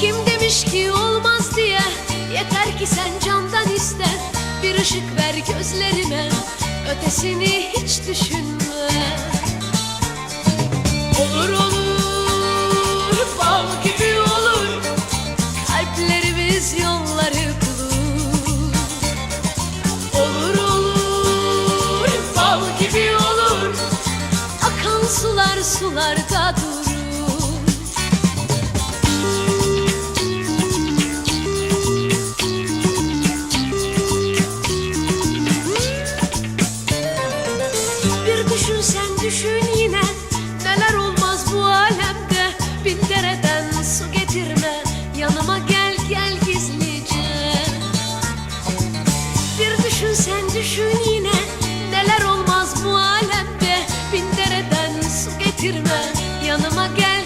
Kim demiş ki olmaz diye? Yeter ki sen candan iste. Bir ışık ver gözlerime Ötesini hiç düşünme. Olur olur Bal gibi olur. Kalplerimiz yolları bulur. Olur olur Bal gibi olur. Akan sular sularda durur. düşün yine Neler olmaz bu alemde. Bin dereden su getirme Yanıma gel gel gizlice. Bir düşün sen düşün yine Neler olmaz bu alemde. Bin dereden su getirme Yanıma gel